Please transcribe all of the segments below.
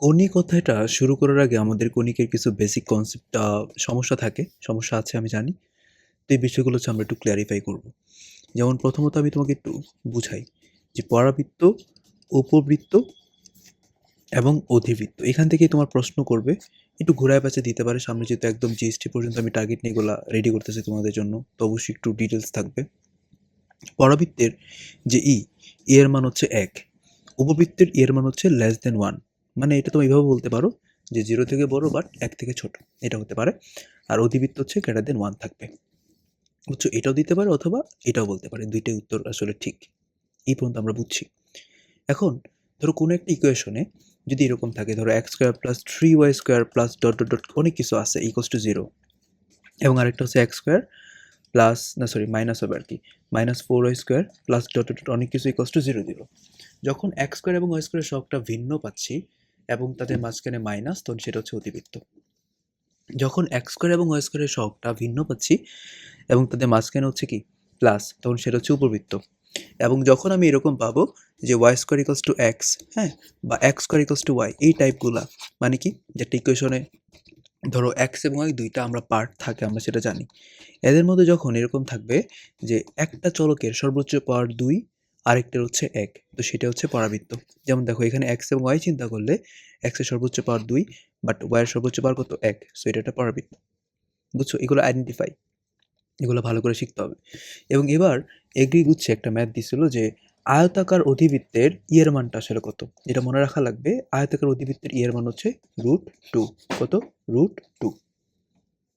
কৌণিক অধ্যায়টা শুরু করার আগে আমাদের কৌণিকের কিছু বেসিক কনসেপ্ট সমস্যা থাকে। সমস্যা আছে আমি জানি। তো এই বিষয়গুলো হচ্ছে আমরা একটু ক্লারিফাই করব। যেমন প্রথমত আমি তোমাকে একটু বুঝাই যে পরাবৃত্ত, উপবৃত্ত এবং অধিবৃত্ত। এখান থেকেই তোমার প্রশ্ন করবে। একটু ঘুরায় পেঁচায় দিতে পারে। সামনে যেহেতু একদম জিএসটি পর্যন্ত আমি টার্গেট নিয়ে এগুলা রেডি করতেছি তোমাদের জন্য। তো অবশ্যই একটু ডিটেলস থাকবে। পরাবৃত্তের যে ই, ই এর মান হচ্ছে এক উপবৃত্তের ই এর মান হচ্ছে লেস দেন 1 মানে এটা তুমি এভাবে বলতে পারো যে জিরো থেকে বড় বাট এক থেকে ছোট। এটা হতে পারে। আর অধিবৃত্ত হচ্ছে গ্রেটার দ্যান 1 থাকবে। বুঝছ? এটাও দিতে পারে অথবা এটাও বলতে পারে। দুইটাই উত্তর আসলে ঠিক। এই পর্যন্ত আমরা বুঝছি। এখন ধরো কোনো একটা ইকুয়েশনে যদি এরকম থাকে ধরো x square plus three y square plus dot, dot, dot অনেক কিছু আছে ইকুয়ালস টু জিরো এবং আরেকটা হচ্ছে x স্কোয়ার প্লাস না সরি মাইনাস হবে আর কি minus four y square plus dot, dot, অনেক কিছু ইকুয়ালস টু জিরো দিল। যখন x স্কোয়ার এবং y স্কয়ারের সহগটা ভিন্ন পাচ্ছি এবং তাদের মাঝখানে মাইনাস তখন সেটা হচ্ছে অতিবৃত্ত যখন এক্স স্কয়ার এবং y স্কয়ারের সহগটা ভিন্ন পাচ্ছি এবং তাদের মাঝখানে হচ্ছে কি প্লাস তখন সেটা হচ্ছে উপবৃত্ত। এবং যখন আমি এরকম পাবো যে y square equals to x হ্যাঁ? বা x square equals to y এই টাইপগুলা মানে কি যে একটা ইকুয়েশনে ধরো এক্স এবং y ২ টা আমরা পার্ট থাকে, আমরা সেটা জানি। এদের মধ্যে যখন এরকম থাকবে যে একটা চলকের সর্বোচ্চ পাওয়ার ২ আরেকটার হচ্ছে এক তো সেটা হচ্ছে পরাবৃত্ত। যেমন দেখো, এখানে এক্স এবং ওয়াই চিন্তা করলে এর সর্বোচ্চ পাওয়ার দুই বাট এর সর্বোচ্চ পাওয়ার কত এক সো এটা একটা পরাবৃত্ত। বুঝছ? এগুলো আইডেন্টিফাই এগুলো ভালো করে শিখতে হবে। এবং এবার এগ্রি গুচ্ছে একটা ম্যাথ দিছিল যে আয়তাকার অধিবৃত্তের ইয়ের মানটা আসলে কত? এটা মনে রাখা লাগবে, আয়তাকার অধিবৃত্তের ই এর মান হচ্ছে রুট টু কত? √2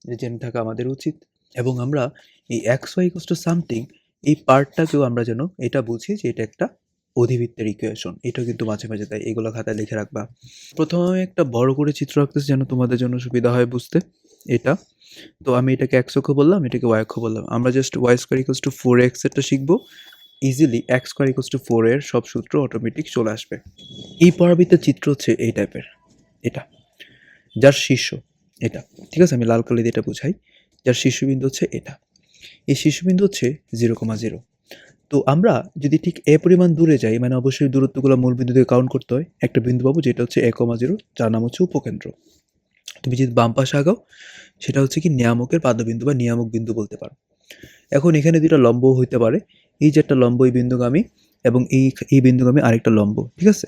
এটা জেনে থাকা আমাদের উচিত। এবং আমরা এই xy ইকুয়ালস টু সামথিং এই পার্টটাকেও আমরা যেন এটা বুঝি যে এটা একটা অধিবৃত্তের ইকুয়েশন। এটাও কিন্তু মাঝে, মাঝে তাই এগুলো খাতায় লিখে রাখবা। প্রথমে একটা বড় করে চিত্র আঁকতেছি যেন তোমাদের জন্য সুবিধা হয় বুঝতে। এটা। তো আমি এটাকে x অক্ষ বললাম, এটাকে y অক্ষ বললাম। আমরা just y square equals to 4x এরটা শিখব। Easily x square equals to four এর সব সূত্র অটোমেটিক চলে আসবে। এই পরাবৃত্তের চিত্র হচ্ছে এই টাইপের। এটা। যার শীর্ষ এটা। ঠিক আছে? আমি লাল কালি দিয়ে এটা বুঝাই। যার শীর্ষবিন্দু হচ্ছে এটা। এই শীর্ষবিন্দু হচ্ছে 0,0 তো আমরা যদি ঠিক এ পরিমাণ দূরে যাই মানে অবশ্যই দূরত্বগুলো মূল বিন্দু থেকে কাউন্ট করতে হয়। একটা বিন্দু পাবো যেটা হচ্ছে a, 0 যার নাম হচ্ছে উপকেন্দ্র। তুমি যদি বাম পাশে আগাও সেটা হচ্ছে কি নিয়ামকের পাদবিন্দু বা নিয়ামক বিন্দু বলতে পারো। এখন এখানে ২ টা লম্ব হইতে পারে। এই যে একটা লম্ব এই বিন্দুগামী এবং এই এই বিন্দুগামী আরেকটা লম্ব। ঠিক আছে?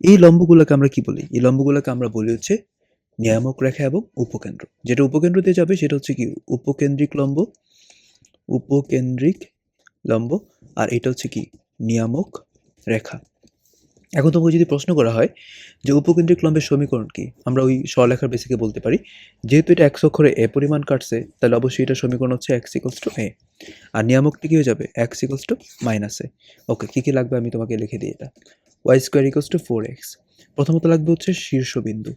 এই লম্বগুলোকে আমরা কি বলি? এই লম্বগুলোকে আমরা বলি হচ্ছে নিয়ামক রেখা এবং উপকেন্দ্র। যেটা উপকেন্দ্র দিয়ে যাবে সেটা হচ্ছে কি উপকেন্দ্রিক লম্ব, উপকেন্দ্রিক লম্ব আর এটা হচ্ছে কি নিয়ামক রেখা। এখন তোমাকে যদি প্রশ্ন করা হয় যে উপকেন্দ্রিক লম্বের সমীকরণ কি? আমরা ওই সরলরেখার বেসিকে বলতে পারি। যেহেতু এটা x অক্ষরে এ পরিমাণ কাটছে তাহলে অবশ্যই এটা সমীকরণ হচ্ছে x ইকুয়ালস টু এ আর নিয়ামকটি কী হয়ে যাবে? x equals to minus a okay কী কী লাগবে আমি তোমাকে লিখে দিই এটা। y square equals to four x প্রথমত লাগবে হচ্ছে শীর্ষবিন্দু।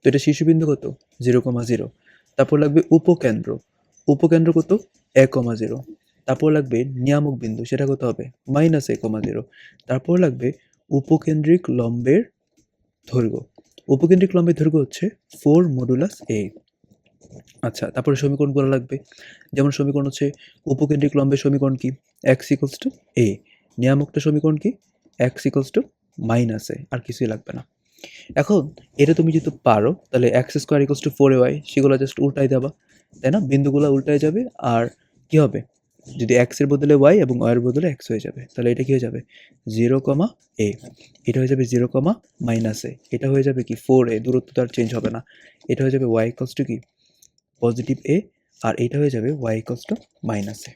তো এটা শীর্ষবিন্দু কত? 0,0 তারপর লাগবে উপকেন্দ্র। উপকেন্দ্র কত? a, 0 তারপর লাগবে নিয়ামক বিন্দু সেটা কত হবে? মাইনাস a, 0 তারপর লাগবে উপকেন্দ্রিক লম্বের দৈর্ঘ্য। উপকেন্দ্রিক লম্বের দৈর্ঘ্য হচ্ছে 4 মডুলাস এ আচ্ছা তারপরে সমীকরণগুলো লাগবে। যেমন সমীকরণ হচ্ছে উপকেন্দ্রিক লম্বের সমীকরণ কি? x ইকুয়ালস টু a নিয়ামকটার সমীকরণ কি? x equals to minus a আর কিছুই লাগবে না। এখন এটা তুমি যেহেতু পারো তাহলে x square equals two 4ay সেগুলো জাস্ট উল্টাই দেবা। তাই না? বিন্দুগুলো উল্টায় যাবে আর কি হবে? যদি এর বদলে ওয়াই এবং এর বদলে x হয়ে যাবে। তাহলে এটা কি হয়ে যাবে? 0, এ এটা হয়ে যাবে 0, মাইনাস এ এটা হয়ে যাবে কি ফোর এ দূরত্ব তো আর চেঞ্জ হবে না। এটা হয়ে যাবে ওয়াই ইকুয়ালস টু কি? পজিটিভ এ আর এটা হয়ে যাবে y equals to minus a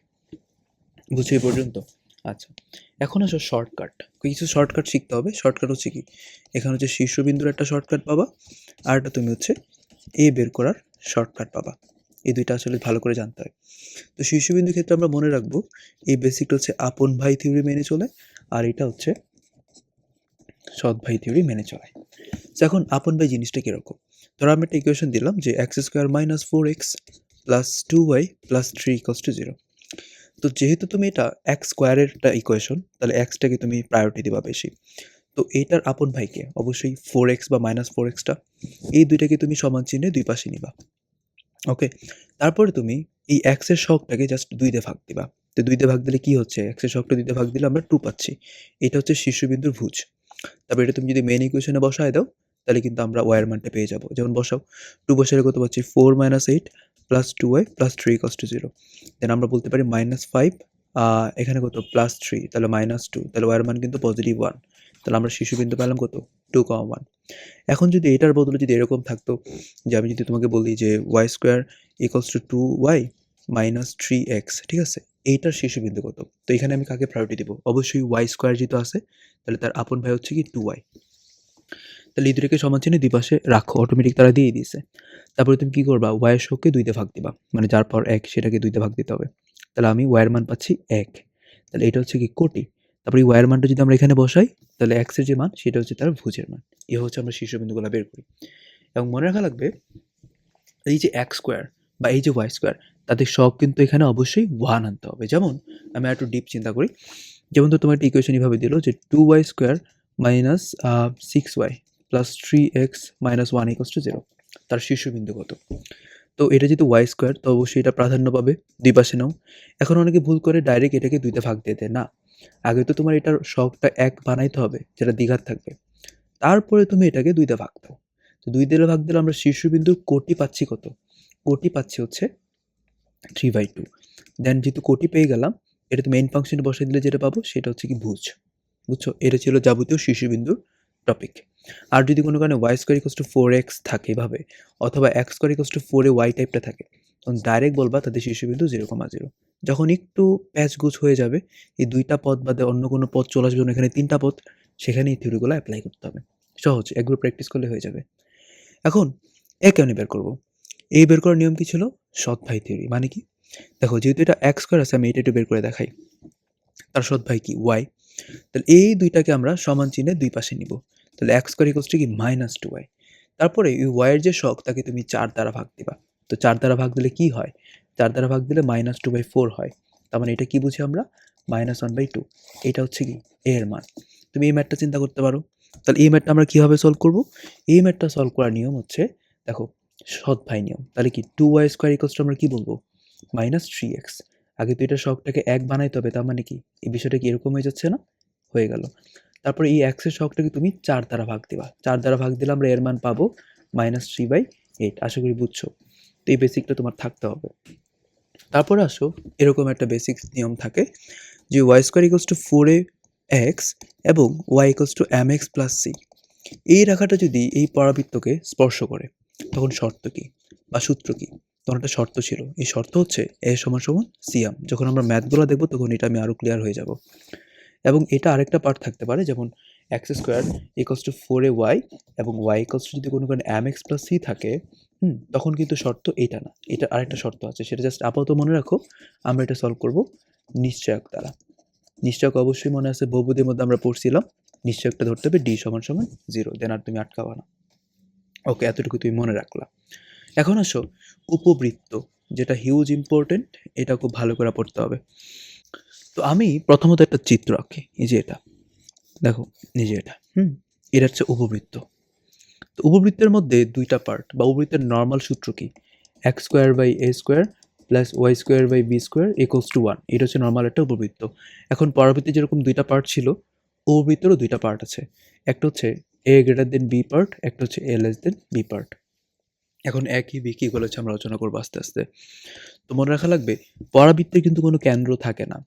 বুঝছ পর্যন্ত? আচ্ছা। এখন আসো শর্টকাট। কিছু শর্টকাট শিখতে হবে। শর্টকাট হচ্ছে কি? এখানে হচ্ছে শীর্ষবিন্দুর একটা শর্টকাট পাবা। আরেকটা তুমি হচ্ছে এ বের করার শর্টকাট পাবা। এই দুইটা আসলে ভালো করে জানতে হয়। তো শীর্ষবিন্দুর ক্ষেত্রে আমরা মনে রাখব, এই বেসিকটা হচ্ছে আপন ভাই থিওরি মেনে চলে, আর এটা হচ্ছে সৎ ভাই থিওরি মেনে চলে। এখন আপন ভাই জিনিসটা কীরকম? ধরো আমি একটা ইকুয়েশন দিলাম যে x square minus four x plus two y plus three equals to zero তো যেহেতু তুমি এটা স্কয়ারের একটা ইকুয়েশন তাহলে x টাকে তুমি প্রায়োরিটি দিবা বেশি। তো এইটার আপন ভাইকে অবশ্যই ফোর এক্স বা মাইনাস 4x টা। এই দুইটাকে তুমি সমান চিহ্নে দুই পাশে নিবা। ওকে? তারপরে তুমি এই x শখটাকে জাস্ট ২ দিয়ে ভাগ দিবা। তো ২ দিয়ে ভাগ দিলে কি হচ্ছে? x শখটা সহগটা ২ দিয়ে ভাগ দিলে আমরা টু পাচ্ছি। এটা হচ্ছে শীর্ষবিন্দুর ভুজ। তারপর এটা তুমি যদি মেন ইকুয়েশনে বসায় দাও, তাহলে কিন্তু আমরা ওয়াইয়ের মানটা পেয়ে যাব যেমন বসাও টু বসালে কত পাচ্ছি four minus eight plus two y plus three equals to zero then আমরা বলতে পারি মাইনাস ফাইভ এখানে কত প্লাস থ্রি তাহলে মাইনাস টু তাহলে ওয়ার মান কিন্তু পজিটিভ ওয়ান তাহলে আমরা শিশুবিন্দু পেলাম কত টু কমা ওয়ান এখন যদি এটার বদলে যদি এরকম থাকতো যে আমি যদি তোমাকে বলি যে y square equals to two y minus three x ঠিক আছে? এইটার শিশুবিন্দু কত? তো এখানে আমি কাকে প্রায়োরিটি দেবো? অবশ্যই ওয়াই স্কোয়ার যেহেতু আছে, তাহলে তার আপন ভাই হচ্ছে কি টু ওয়াই তাহলে এই দুটোকে সমান চিহ্নে দুই পাশে রাখো অটোমেটিক তারা দিয়ে দিয়েছে তারপরে তুমি কী করবা? ওয়াইয়ের শোককে দুইতে ভাগ দিবা। মানে যার পর এক, সেটাকে দুইতে ভাগ দিতে হবে। তাহলে আমি ওয়াইয়ের মান পাচ্ছি এক। তাহলে এটা হচ্ছে কি কোটি। তারপরে এই ওয়াইয়ের মানটা যদি আমরা এখানে বসাই, তাহলে এক্সের যে মান, সেটা হচ্ছে তার ভুজের মান। এ হচ্ছে আমরা শীর্ষবিন্দুগুলো বের করি। এবং মনে রাখা লাগবে, এই যে এক্স স্কোয়ার বা এই যে ওয়াই স্কোয়ার তাদের সব কিন্তু এখানে অবশ্যই ওয়ান আনতে হবে। যেমন, আমি একটু ডিপ চিন্তা করি। যেমন তো তোমার একটা ইকুয়েশন এইভাবে দিল যে two y square minus six y plus three x minus one equals to zero তার শীর্ষবিন্দু কত? তো এটা যেহেতু ওয়াই স্কোয়ার তো অবশ্যই এটা প্রাধান্য পাবে। দুই পাশে নাও। এখন অনেকে ভুল করে ডাইরেক্ট এটাকে দুইটা ভাগ দিয়ে দেয়। না আগে তো তোমার এটার শখটা এক বানাইতে হবে, যেটা দীঘার থাকবে। তারপরে তুমি এটাকে দুইটা ভাগ দাও। তো দুই দিলে ভাগ দিলে আমরা শীর্ষবিন্দুর কোটি পাচ্ছি কত? কোটি পাচ্ছি হচ্ছে থ্রি বাই টু দেন যেহেতু কোটি পেয়ে গেলাম, এটা তো মেইন ফাংশনে বসে দিলে যেটা পাবো, সেটা হচ্ছে কি ভুজ। বুঝছ? এটা ছিল যাবতীয় শীর্ষবিন্দুর টপিক আর যদি কোনো কারণে y square equals to four x থাকে এভাবে, অথবা এক্স স্কোয়ার ইকোস টু ফোরে ওয়াই টাইপটা থাকে তখন ডাইরেক্ট বলবা তাদের শীর্ষবিন্দু জিরো কমা জিরো যখন একটু প্যাচ গুছ হয়ে যাবে, এই দুইটা পদ বাদে অন্য কোনো পদ চলে আসবে, এখানে তিনটা পদ সেখানে এই থিওরিগুলো অ্যাপ্লাই করতে হবে। সহজ একগুলো প্র্যাকটিস করলে হয়ে যাবে। এখন, এ কেমনি বের করব? এই বের করার নিয়ম কি ছিল? সৎ ভাই থিওরি মানে কি? দেখো, যেহেতু এটা এক্স স্কোয়ার আছে, আমি এটা একটু বের করে দেখাই। তার সৎ ভাই কি? ওয়াই তাহলে এই দুইটাকে আমরা সমান চিহ্নে দুই পাশে নিব। তাহলে এক্স স্কোয়ার ইকোস কি? মাইনাস টু ওয়াই তারপরে এই ওয়াইয়ের যে শখ, তাকে তুমি চার দ্বারা ভাগ দিবা। তো চার দ্বারা ভাগ দিলে কি হয়? চার দ্বারা ভাগ দিলে মাইনাস টু বাই ফোর হয়। তার মানে এটা কি বুঝি আমরা? মাইনাস ওয়ান বাই টু এটা হচ্ছে কি? এ এর মান। তুমি এই ম্যাটটা চিন্তা করতে পারো। তাহলে এই ম্যাটটা আমরা কীভাবে সলভ করব? এই ম্যাটটা সলভ করার নিয়ম হচ্ছে, দেখো, সৎ ভাই নিয়ম। তাহলে কি? টু ওয়াই স্কোয়ার ইকোসটা আমরা কী বলব? মাইনাস থ্রি এক্স আগে তো এটা শখটাকে এক বানাইতে হবে, তার মানে কি? এই বিষয়টা কি এরকম হয়ে যাচ্ছে না? হয়ে গেল। তারপরে এই এক্সের শখটাকে তুমি চার দ্বারা ভাগ দিবা। চার দ্বারা ভাগ দিলে আমরা এর মান পাবো মাইনাস থ্রি বাই এইট আশা করি বুঝছ? তো এই বেসিকটা তোমার থাকতে হবে। তারপরে আসো, এরকম একটা বেসিক নিয়ম থাকে যে y square equals to four a x এবং y equals to m x plus c এই রেখাটা যদি এই পরাবৃত্তকে স্পর্শ করে, তখন শর্ত কি বা সূত্র কি? তখন একটা শর্ত ছিল। এই শর্ত হচ্ছে এ সমান সমান সিয়াম যখন আমরা ম্যাথগুলো দেখব, তখন এটা আমি আরও ক্লিয়ার হয়ে যাব। এবং এটা আরেকটা পার্ট থাকতে পারে, যেমন x square equals to four a y এবং ওয়াই ইকোয়ালস টু যদি কোনো কারণে এম এক্স প্লাস সি থাকে হুম। তখন কিন্তু শর্ত এটা না। এটা আরেকটা শর্ত আছে, সেটা জাস্ট আপাতত মনে রাখো, আমরা এটা সলভ করব নিশ্চয়ক দ্বারা। নিশ্চয়ক অবশ্যই মনে আছে বহুপদীর মধ্যে আমরা পড়ছিলাম, নিশ্চয়কটা ধরতে হবে ডি সমান সমান জিরো দেন আর তুমি আটকাবা না। ওকে এতটুকু তুমি মনে রাখলা। এখন আসো, উপবৃত্ত, যেটা হিউজ ইম্পর্টেন্ট এটা খুব ভালো করে পড়তে হবে। তো আমি প্রথমত একটা চিত্র আঁকি, এই যে এটা। দেখো, এই যে এটা। হুম, এটা হচ্ছে উপবৃত্ত। তো উপবৃত্তের মধ্যে দুইটা পার্ট বা উপবৃত্তের নর্মাল সূত্র কি? X square by a square plus y square by b square equals to one এটা হচ্ছে নর্মাল একটা উপবৃত্ত। এখন পরবর্তী যেরকম দুইটা পার্ট ছিল, উপবৃত্তেরও দুইটা পার্ট আছে। একটা হচ্ছে a greater than b part একটা হচ্ছে a less than b part এখন একই বি কী হচ্ছে আমরা আলোচনা করব আস্তে আস্তে। তো মনে রাখা লাগবে পরাবৃত্তের কিন্তু কোনো কেন্দ্র থাকে না।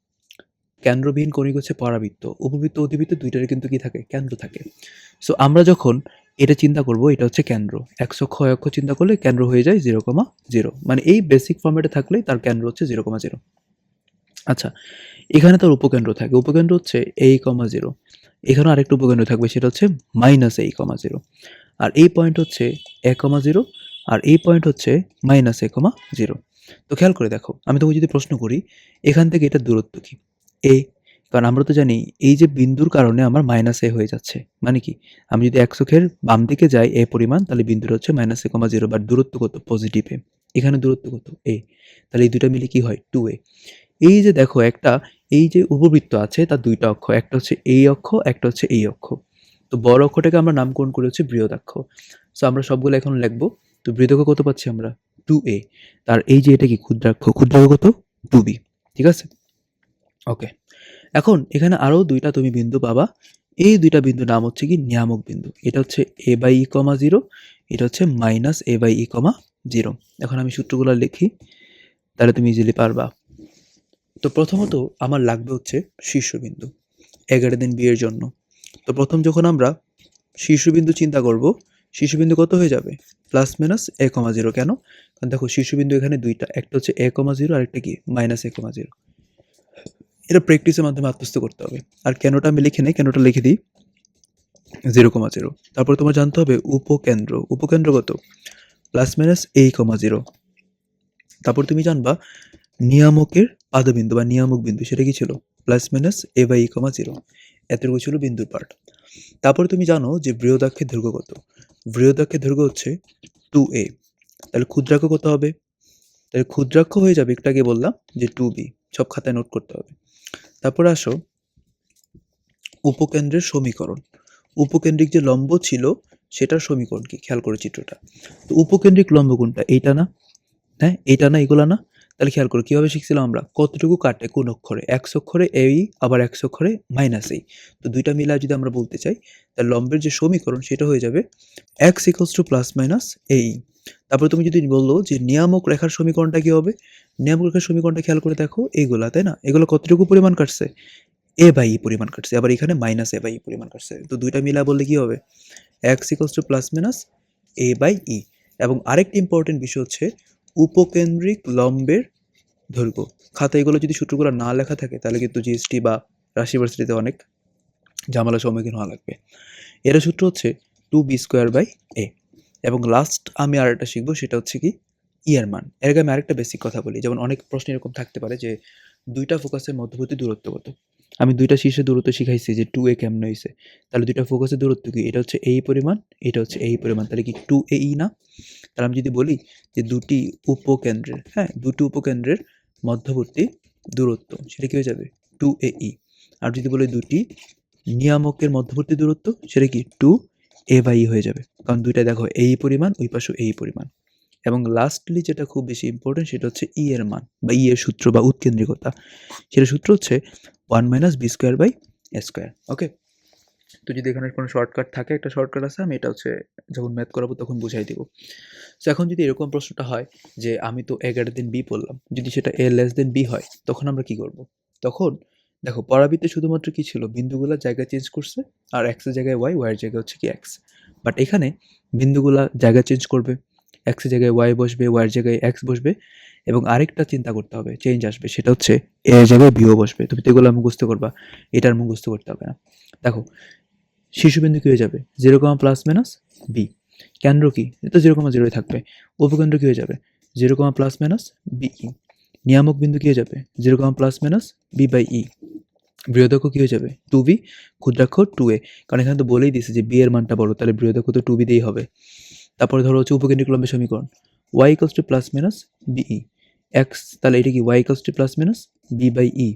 কেন্দ্রবিহীন কণিক হচ্ছে পরাবৃত্ত। উপবৃত্ত অধিবৃত্ত দুইটারে কিন্তু কি থাকে? কেন্দ্র থাকে। সো আমরা যখন এটা চিন্তা করব, এটা হচ্ছে কেন্দ্র। একশো ক্ষয় অক্ষ চিন্তা করলে কেন্দ্র হয়ে যায় জিরো কমা জিরো। মানে এই বেসিক ফর্মেটে থাকলেই তার কেন্দ্র হচ্ছে জিরো কমা জিরো। আচ্ছা এখানে তার উপকেন্দ্র থাকে। উপকেন্দ্র হচ্ছে এই কমা জিরো। এখানে আরেকটা উপকেন্দ্র থাকবে, সেটা হচ্ছে মাইনাস এই কমা জিরো। আর এই পয়েন্ট হচ্ছে এ কমা জিরো, আর এই পয়েন্ট হচ্ছে মাইনাস এ কমা জিরো। তো খেয়াল করে দেখো, আমি তোমাকে যদি প্রশ্ন করি, এখান থেকে এটার দূরত্ব কি? এ। কারণ আমরা তো জানি এই যে বিন্দুর কারণে আমার মাইনাস এ হয়ে যাচ্ছে। মানে কি? আমি যদি এক চোখের বাম দিকে যাই এ পরিমাণ, তাহলে বিন্দুটা হচ্ছে minus a comma zero but দূরত্ব কত? Positive a. এখানে দূরত্ব কত? এ। তাহলে এই দুইটা মিলে কি হয়? Two a. এই যে দেখো একটা, এই যে উপবৃত্ত আছে, তার দুইটা অক্ষ। একটা হচ্ছে এই অক্ষ, একটা হচ্ছে এই অক্ষ। তো বড় অক্ষটাকে আমরা নামকরণ করে হচ্ছে বৃহদাক্ষ। সো আমরা সবগুলো এখন লিখব। তো বৃহদাক্ষ কত পাচ্ছি আমরা? Two a. তার এই যে এটা কি? ক্ষুদ্রাক্ষ। ক্ষুদ্রাক্ষ কত? টু বি ঠিক আছে? ওকে এখন এখানে আরও দুইটা তুমি বিন্দু পাবা। এই দুইটা বিন্দু নাম হচ্ছে কি নিয়ামক বিন্দু। এটা হচ্ছে এ বাই ই কমা জিরো এটা হচ্ছে minus a by e comma zero এখন আমি সূত্রগুলো লিখি, তাহলে তুমি ইজিলি পারবা। তো প্রথমত আমার লাগবে হচ্ছে শীর্ষবিন্দু এগারো দিন বিয়ের জন্য। তো প্রথম যখন আমরা শীর্ষবিন্দু চিন্তা করব শীর্ষবিন্দু কত হয়ে যাবে? Plus minus a comma zero কেন? কারণ দেখো শীর্ষবিন্দু এখানে দুইটা, একটা হচ্ছে এ কমা জিরো আর কি? মাইনাস এ কমা জিরো এটা প্র্যাকটিসের মাধ্যমে আত্মস্থ করতে হবে। আর কেনটা আমি লিখে নেই, কেনটা লিখে দিই? জিরো কমা জিরো তারপর তোমার জানতে হবে উপকেন্দ্র। উপকেন্দ্র কত? প্লাস মাইনাস এই কমা জিরো তারপর তুমি জানবা নিয়ামকের পাদবিন্দু বা নিয়ামক বিন্দু, সেটা কি ছিল? Plus minus a by e comma zero এতটুকু ছিল বিন্দুর পার্ট তারপর তুমি জানো যে বৃহদাক্ষের দৈর্ঘ্য কত? বৃহদাক্ষের দৈর্ঘ্য হচ্ছে টু এ তাহলে ক্ষুদ্রাক্ষ কত হবে? তাহলে ক্ষুদ্রাক্ষ হয়ে যাবে, একটু আগে বললাম যে টু বি সব খাতায় নোট করতে হবে। তারপর আসো। উপকেন্দ্রের সমীকরণ। উপকেন্দ্রিক যে লম্ব ছিল, সেটার সমীকরণ কি? খেয়াল করে চিত্রটা। তো উপকেন্দ্রিক লম্ব কোনটা? এইটা না? হ্যাঁ এইটা না, এগুলা না? তাহলে খেয়াল করো, কীভাবে শিখছিলাম আমরা? কতটুকু কাটে কোন অক্ষরে? এক অক্ষরে এই আবার এক অক্ষরে মাইনাস এই তো দুইটা মিলায় যদি আমরা বলতে চাই, তাহলে লম্বের যে সমীকরণ, সেটা হয়ে যাবে x equals to plus minus এই তারপর তুমি যদি বলল যে নিয়ামক রেখার সমীকরণটা কী হবে? নিয়ামক রেখার সমীকরণটা খেয়াল করে দেখো, এগুলা, তাই না? এগুলো কতটুকু পরিমাণ কাটছে? এ বাই ই পরিমাণ কাটছে, আবার এখানে মাইনাস এ বাই পরিমাণ কাটছে। তো দুইটা মিলা বললে কি হবে? X equals to plus minus a by e এবং আরেকটি ইম্পর্টেন্ট বিষয় হচ্ছে উপকেন্দ্রিক লম্বের দৈর্ঘ্য। খাতা এগুলো যদি সূত্রগুলো না লেখা থাকে, তাহলে কিন্তু জিএসটি বা রাশি ভার্সিটিতে অনেক ঝামেলার সম্মুখীন হওয়া লাগবে। এরা সূত্র হচ্ছে two b square by a এবং লাস্ট আমি আর একটা শিখব, সেটা হচ্ছে কি ইয়ার মান এর আগে আমি আরেকটা বেসিক কথা বলি, যেমন অনেক প্রশ্ন এরকম থাকতে পারে যে দুইটা ফোকাসের মধ্যবর্তী দূরত্ব কত? আমি দুইটা শীর্ষে দূরত্ব শিখাইছি যে টু এ কেমন হয়েছে তাহলে দুইটা ফোকাসের দূরত্ব কি? এটা হচ্ছে এই পরিমাণ, এটা হচ্ছে এই পরিমাণ। তাহলে কি টু এ ই না? তাহলে আমি যদি বলি যে দুটি উপকেন্দ্রের হ্যাঁ দুটি উপকেন্দ্রের মধ্যবর্তী দূরত্ব, সেটা কি হয়ে যাবে? টু এ ই। আর যদি বলি দুটি নিয়ামকের মধ্যবর্তী দূরত্ব, সেটা কি? টু এ বাই ই হয়ে যাবে। কারণ দুইটা দেখো, এই পরিমাণ, ওই পাশে এই পরিমাণ। এবং লাস্টলি যেটা খুব বেশি ইম্পর্টেন্ট সেটা হচ্ছে ই এর মান বা ই এর সূত্র বা উৎকেন্দ্রিকতা। সেটা সূত্র হচ্ছে one minus b square by square okay তো যদি এখানে কোনো শর্টকাট থাকে, একটা শর্টকাট আছে, আমি এটা হচ্ছে যখন ম্যাথ করাবো তখন বুঝাই দিব। তো এখন যদি এরকম প্রশ্নটা হয় যে আমি তো এগারো দিন বি পড়লাম, যদি সেটা এ লেস দেন বি হয়, তখন আমরা কি করব? তখন দেখো পরাবিতে শুধুমাত্র কি ছিল? বিন্দুগুলা জায়গা চেঞ্জ করছে আর এক্সের জায়গায় ওয়াই ওয়াইয়ের জায়গায় হচ্ছে কি এক্স বাট এখানে বিন্দুগুলা জায়গা চেঞ্জ করবে এক্সের জায়গায় ওয়াই বসবে ওয়াইয়ের জায়গায় এক্স বসবে এবং আরেকটা চিন্তা করতে হবে চেঞ্জ আসবে, সেটা হচ্ছে এ এর জায়গায় বিও বসবে। তুমি তো এগুলো মুখস্থ করবা, এটার মুখস্থ করতে হবে না। দেখো, শিশুবিন্দু কী হয়ে যাবে? Zero comma plus minus b কেন্দ্র কি? এটা জিরো কমা জিরোই থাকবে। উপকেন্দ্র কী হয়ে যাবে? Zero comma plus minus b e নিয়ামক বিন্দু কী হয়ে যাবে? Zero comma plus minus b by e বৃহদক্ষ কী হয়ে যাবে? টু বি ক্ষুদ্রাক্ষ টু এ কারণ এখানে তো বলেই দিছে যে বি এর মানটা বড়, তাহলে বৃহদক্ষ তো টু বি দিয়েই হবে। তারপরে ধরো হচ্ছে উপকেন্দ্রিক লম্বের সমীকরণ। Y equals to plus minus b e x তাহলে এটা কি? Y equals to plus minus b by e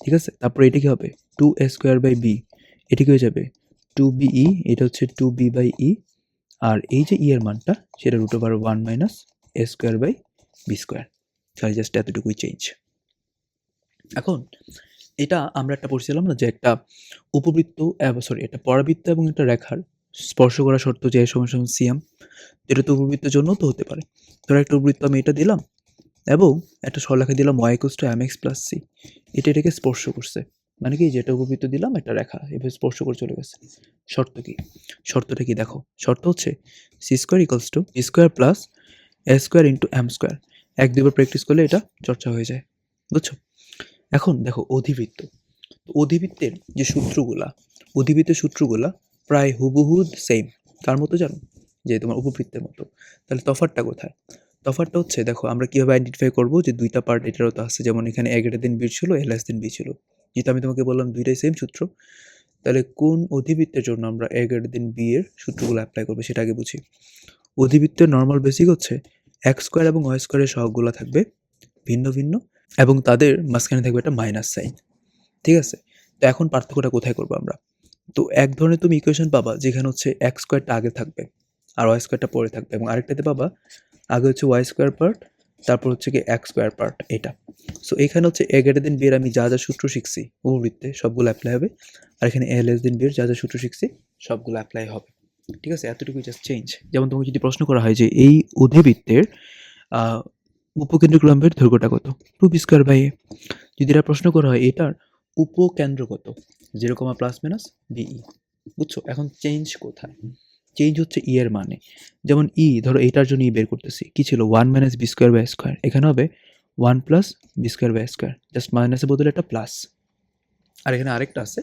ঠিক আছে? তারপরে এটা কি হবে? Two a square by b এটা কি হয়ে যাবে? টু বিই এটা হচ্ছে টু বি বাই ই আর এই যে ই এর মানটা, সেটা root over one minus a square by b square তাহলে জাস্ট এতটুকুই চেঞ্জ এখন, এটা আমরা একটা পড়ছিলাম না যে একটা উপবৃত্ত সরি একটা পরাবৃত্ত এবং একটা রেখার স্পর্শ করা শর্ত যে সময় সময় সিএম এটা তো উপবৃত্তের জন্য তো হতে পারে। ধরো একটা উপবৃত্ত আমি এটা দিলাম এবং একটা সরলেখা দিলাম y equals to m x plus c এটা এটাকে স্পর্শ করছে। মানে কি? যেটা উপবৃত্ত দিলাম, একটা রেখা, এভাবে স্পর্শ করে চলে গেছে। শর্ত কি? শর্তটা কি? দেখো, শর্ত হচ্ছে c square equals to square plus a square into m square এক দুবার প্র্যাকটিস করলে এটা চর্চা হয়ে যায়, বুঝছ? এখন দেখো অধিবৃত্ত। অধিবৃত্তের যে সূত্রগুলা অধিবৃত্তের সূত্রগুলা প্রায় হুবহু সেম কার মতো জানো? যে তোমার উপবৃত্তের মতো। তাহলে তফাৎটা কোথায়? তফাৎটা হচ্ছে দেখো, আমরা কীভাবে আইডেন্টিফাই করব যে দুইটা পার্ট এটারও তো আছে। যেমন এখানে এগারো দিন বি ছিল এলাস দিন বি ছিল। যেহেতু আমি তোমাকে বললাম দুইটাই সেম সূত্র, তাহলে কোন অধিবৃত্তের জন্য আমরা এগারো দিন বি এর সূত্রগুলো অ্যাপ্লাই করব সেটা আগে বুঝি। অধিবৃত্তের নর্মাল বেসিক হচ্ছে এক্স স্কোয়ার এবং ওয়াই স্কোয়ারের সহগগুলো থাকবে ভিন্ন ভিন্ন এবং তাদের মাঝখানে থাকবে একটা মাইনাস সাইন ঠিক আছে? তো এখন পার্থক্যটা কোথায় করব আমরা? তো এক ধরনের তুমি ইকুয়েশন পাবা যেখানে হচ্ছে এক্স স্কোয়ারটা আগে থাকবে আর ওয়াই স্কোয়ারটা পরে থাকবে এবং আরেকটাতে পাবা আগে হচ্ছে ওয়াই স্কোয়ার পার্ট তারপর হচ্ছে কি এক স্কোয়ার পার্ট এটা। সো এখানে হচ্ছে এ দেন বিয়ের আমি যা যা সূত্র শিখছি, উপবৃত্তে সবগুলো অ্যাপ্লাই হবে। আর এখানে এ লেস দেন বিয়ের যা যা সূত্র শিখছি, সবগুলো অ্যাপ্লাই হবে। ঠিক আছে? এতটুকু জাস্ট চেঞ্জ যেমন তোমাকে যদি প্রশ্ন করা হয় যে এই অধিবৃত্তের উপকেন্দ্রিক লম্বের দৈর্ঘ্যটা কত? Two b square by a যদি এটা প্রশ্ন করা হয় এটার উপকেন্দ্র কত zero comma plus minus b e বুঝছ? এখন চেঞ্জ কোথায়? চেঞ্জ হচ্ছে ই এর মানে। যেমন ই ধরো এটার জন্য ই বের করতেছি। কি ছিল? One minus b square by square এখানে হবে one plus b square by square just মাইনাসের বদলে একটা প্লাস আর এখানে আরেকটা আছে।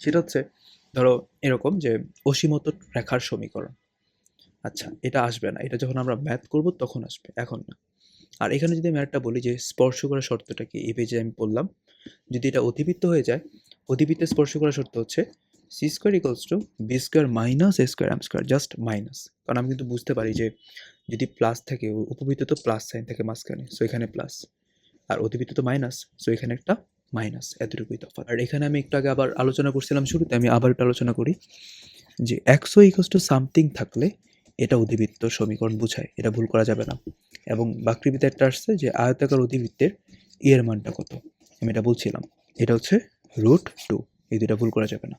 সেটা হচ্ছে ধরো এরকম যে অসীমত রেখার সমীকরণ। আচ্ছা এটা আসবে না। এটা যখন আমরা ম্যাথ করব তখন আসবে, এখন না। আর এখানে যদি আমি একটা বলি যে স্পর্শ করা শর্তটা কি? এই পেজে আমি বললাম, যদি এটা অতিবৃত্ত হয়ে যায় অতিবৃত্তে স্পর্শ করা শর্ত হচ্ছে c square equals to b square minus a square m square just minus কারণ আমি কিন্তু বুঝতে পারি যে যদি প্লাস থাকে, উপবৃত্ত তো প্লাস সাইন থাকে মাঝখানে সো এখানে প্লাস আর অতিবৃত্তে তো মাইনাস সো এখানে একটা মাইনাস এতটুকুই তফাৎ। আর এখানে আমি একটু আগে আবার আলোচনা করছিলাম শুরুতে, আমি আবার একটু আলোচনা করি যে একশো ইকলস টু সামথিং থাকলে এটা অধিবৃত্ত সমীকরণ বোঝায়, এটা ভুল করা যাবে না। এবং বাকৃবিতে একটা আসছে যে আয়তাকার অধিবৃত্তের ইয়ের এর মানটা কত? আমি এটা বলছিলাম। এটা হচ্ছে রুট টু এই দুটা ভুল করা যাবে না।